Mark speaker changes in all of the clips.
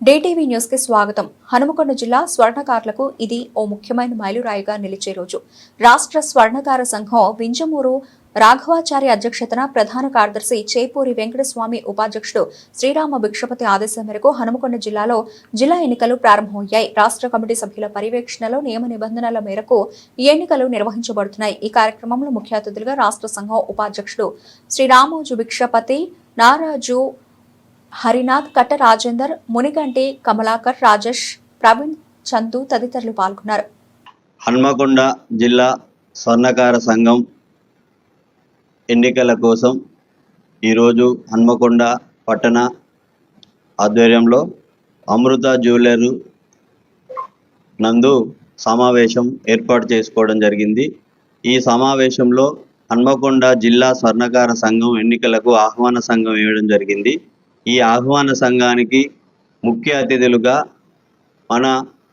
Speaker 1: డేటీవీ న్యూస్కి స్వాగతం. హనుమకొండ జిల్లా స్వర్ణకారులకు ఇది ఓ ముఖ్యమైన మైలురాయిగా నిలిచే రోజు. రాష్ట్ర స్వర్ణకార సంఘం వింజమూరు రాఘవాచార్య అధ్యక్షతన ప్రధాన కార్యదర్శి చేపూరి వెంకటస్వామి ఉపాధ్యక్షుడు శ్రీరామ భిక్షపతి ఆదేశం మేరకు హనుమకొండ జిల్లాలో జిల్లా ఎన్నికలు ప్రారంభమయ్యాయి. రాష్ట్ర కమిటీ సభ్యుల పర్యవేక్షణలో నియమ నిబంధనల మేరకు ఈ ఎన్నికలు నిర్వహించబడుతున్నాయి. ఈ కార్యక్రమంలో ముఖ్య అతిథులుగా రాష్ట్ర సంఘం ఉపాధ్యక్షుడు శ్రీరామోజు భిక్షపతి నారాజు హరినాథ్ కట్ట రాజేందర్ మునిగంటి కమలాకర్ రాజేష్ ప్రవీణ్ చందు తదితరులు పాల్గొన్నారు.
Speaker 2: హన్మకొండ జిల్లా స్వర్ణకార సంఘం ఎన్నికల కోసం ఈరోజు హన్మకొండ పట్టణ ఆధ్వర్యంలో అమృత జ్యువెలరు నందు సమావేశం ఏర్పాటు చేసుకోవడం జరిగింది. ఈ సమావేశంలో హన్మకొండ జిల్లా స్వర్ణకార సంఘం ఎన్నికలకు ఆహ్వాన సంఘం ఇవ్వడం జరిగింది. ఈ ఆహ్వాన సంఘానికి ముఖ్య అతిథులుగా మన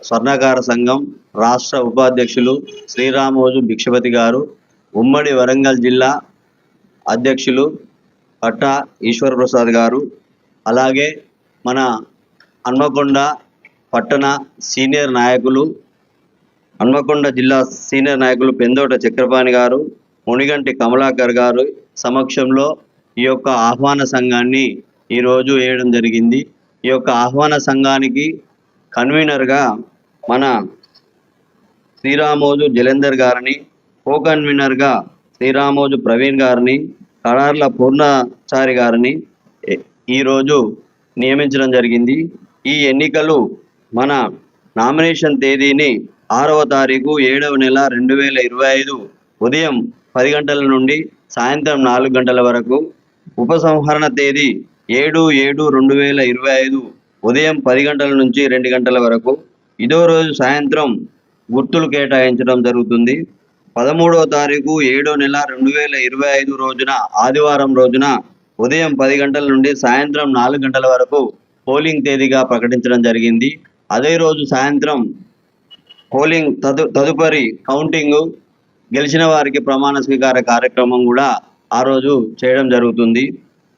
Speaker 2: స్వర్ణకార సంఘం రాష్ట్ర ఉపాధ్యక్షులు శ్రీరామోజు భిక్షపతి గారు ఉమ్మడి వరంగల్ జిల్లా అధ్యక్షులు పట్టా ఈశ్వర ప్రసాద్ గారు అలాగే మన హన్మకొండ పట్టణ సీనియర్ నాయకులు హన్మకొండ జిల్లా సీనియర్ నాయకులు పెందోట చక్రపాణి గారు మునిగంటి కమలాకర్ గారు సమక్షంలో ఈ యొక్క ఆహ్వాన సంఘాన్ని ఈరోజు వేయడం జరిగింది. ఈ యొక్క ఆహ్వాన సంఘానికి కన్వీనర్గా మన శ్రీరామోజు జలంధర్ గారిని కో కన్వీనర్గా శ్రీరామోజు ప్రవీణ్ గారిని కడార్ల పూర్ణచారి గారిని ఈరోజు నియమించడం జరిగింది. ఈ ఎన్నికలు మన నామినేషన్ తేదీని ఆరవ తారీఖు ఏడవ నెల రెండు వేల ఇరవై ఐదు ఉదయం పది గంటల నుండి సాయంత్రం నాలుగు గంటల వరకు ఉపసంహరణ తేదీ ఏడు ఏడు రెండు వేల ఇరవై ఐదు ఉదయం పది గంటల నుంచి రెండు గంటల వరకు ఇదో రోజు సాయంత్రం గుర్తులు కేటాయించడం జరుగుతుంది. పదమూడవ తారీఖు ఏడో నెల రెండు వేల ఇరవై ఐదు రోజున ఆదివారం రోజున ఉదయం పది గంటల నుండి సాయంత్రం నాలుగు గంటల వరకు పోలింగ్ తేదీగా ప్రకటించడం జరిగింది. అదే రోజు సాయంత్రం పోలింగ్ తదు తదుపరి కౌంటింగ్ గెలిచిన వారికి ప్రమాణ స్వీకార కార్యక్రమం కూడా ఆ రోజు చేయడం జరుగుతుంది.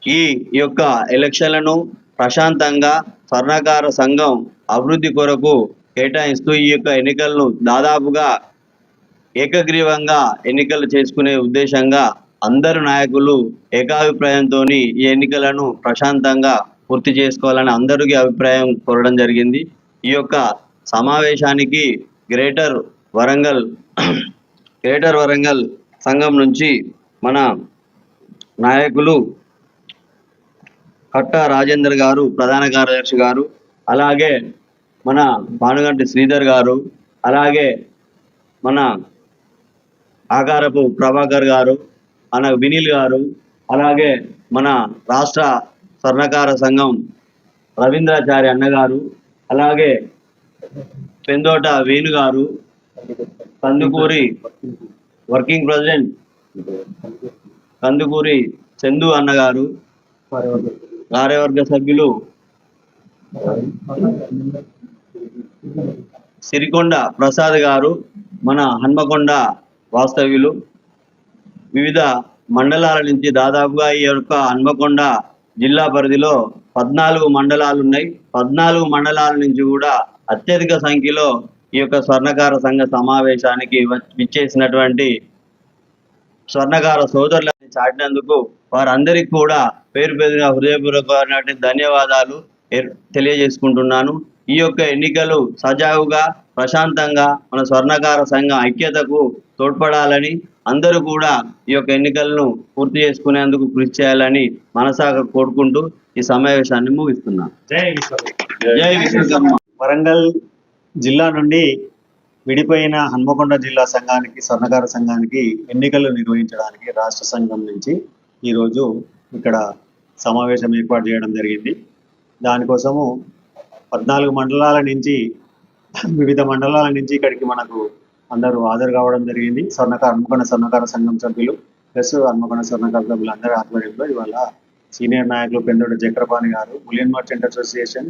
Speaker 2: ఈ యొక్క ఎలక్షన్లను ప్రశాంతంగా స్వర్ణకార సంఘం అభివృద్ధి కొరకు కేటాయిస్తూ ఈ యొక్క ఎన్నికలను దాదాపుగా ఏకగ్రీవంగా ఎన్నికలు చేసుకునే ఉద్దేశంగా అందరు నాయకులు ఏకాభిప్రాయంతో ఈ ఎన్నికలను ప్రశాంతంగా పూర్తి చేసుకోవాలని అందరికీ అభిప్రాయం కోరడం జరిగింది. ఈ యొక్క సమావేశానికి గ్రేటర్ వరంగల్ గ్రేటర్ వరంగల్ సంఘం నుంచి మన నాయకులు కట్ట రాజేందర్ గారు ప్రధాన కార్యదర్శి గారు అలాగే మన భానుగంటి శ్రీధర్ గారు అలాగే మన ఆకారపు ప్రభాకర్ గారు మన వినీల్ గారు అలాగే మన రాష్ట్ర స్వర్ణకార సంఘం రవీంద్రాచారి అన్నగారు అలాగే పెందోట వేణు గారు కందుకూరి వర్కింగ్ ప్రెసిడెంట్ కందుకూరి చందు అన్నగారు కార్యవర్గ సభ్యులు సిరికొండ ప్రసాద్ గారు మన హన్మకొండ వాస్తవ్యులు వివిధ మండలాల నుంచి దాదాపుగా ఈ యొక్క హన్మకొండ జిల్లా పరిధిలో పద్నాలుగు మండలాలు ఉన్నాయి పద్నాలుగు మండలాల నుంచి కూడా అత్యధిక సంఖ్యలో ఈ యొక్క స్వర్ణకార సంఘ సమావేశానికి విచ్చేసినటువంటి స్వర్ణకార సోదరులని చాటినందుకు వారందరికీ కూడా పేరు పేరుగా హృదయపూర్వకమైనటువంటి ధన్యవాదాలు తెలియజేసుకుంటున్నాను. ఈ యొక్క ఎన్నికలు సజావుగా ప్రశాంతంగా మన స్వర్ణకార సంఘం ఐక్యతకు తోడ్పడాలని అందరూ కూడా ఈ యొక్క ఎన్నికలను పూర్తి చేసుకునేందుకు కృషి చేయాలని మనసాగా కోరుకుంటూ ఈ సమావేశాన్ని ముగిస్తున్నాను.
Speaker 3: జై విశ్వకర్మ.
Speaker 2: జై విశ్వకర్మ.
Speaker 3: వరంగల్ జిల్లా నుండి విడిపోయిన హన్మకొండ జిల్లా సంఘానికి స్వర్ణకార సంఘానికి ఎన్నికలు నిర్వహించడానికి రాష్ట్ర సంఘం నుంచి ఈరోజు ఇక్కడ సమావేశం ఏర్పాటు చేయడం జరిగింది. దానికోసము పద్నాలుగు మండలాల నుంచి వివిధ మండలాల నుంచి ఇక్కడికి మనకు అందరూ హాజరు కావడం జరిగింది. స్వర్ణకార హన్మకొండ స్వర్ణకార సంఘం సభ్యులు ప్లస్ హన్మకొండ స్వర్ణకార సభ్యులు అందరి ఆధ్వర్యంలో ఇవాళ సీనియర్ నాయకులు పెందోటి చక్రపాణి గారు బులియన్ మర్చెంట్ అసోసియేషన్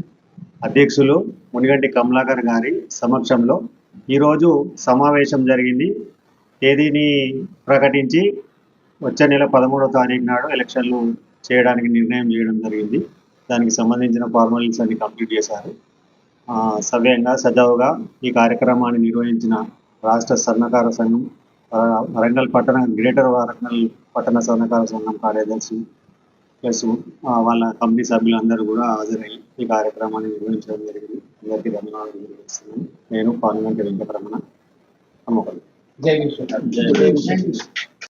Speaker 3: అధ్యక్షులు మునిగంటి కమలాకర్ గారి సమక్షంలో ఈరోజు సమావేశం జరిగింది. తేదీని ప్రకటించి వచ్చే నెల పదమూడో తారీఖు నాడు ఎలక్షన్లు చేయడానికి నిర్ణయం చేయడం జరిగింది. దానికి సంబంధించిన ఫార్మాలిటీస్ అన్ని కంప్లీట్ చేశారు. సవ్యంగా సజావుగా ఈ కార్యక్రమాన్ని నిర్వహించిన రాష్ట్ర సన్నకార సంఘం వరంగల్ పట్టణ గ్రేటర్ వరంగల్ పట్టణ సన్నకార సంఘం కార్యదర్శి ప్లస్ ఆ, వాళ్ళ కంపెనీ సభ్యులందరూ కూడా హాజరై ఈ కార్యక్రమాన్ని నిర్వహించడం జరిగింది. అందరికీ ధన్యవాదాలు తెలియజేస్తున్నాను. నేను పార్లమెంట్ వెంకటరమణ హనుమకొండ
Speaker 4: జై విశ్వనాథ్
Speaker 3: జై.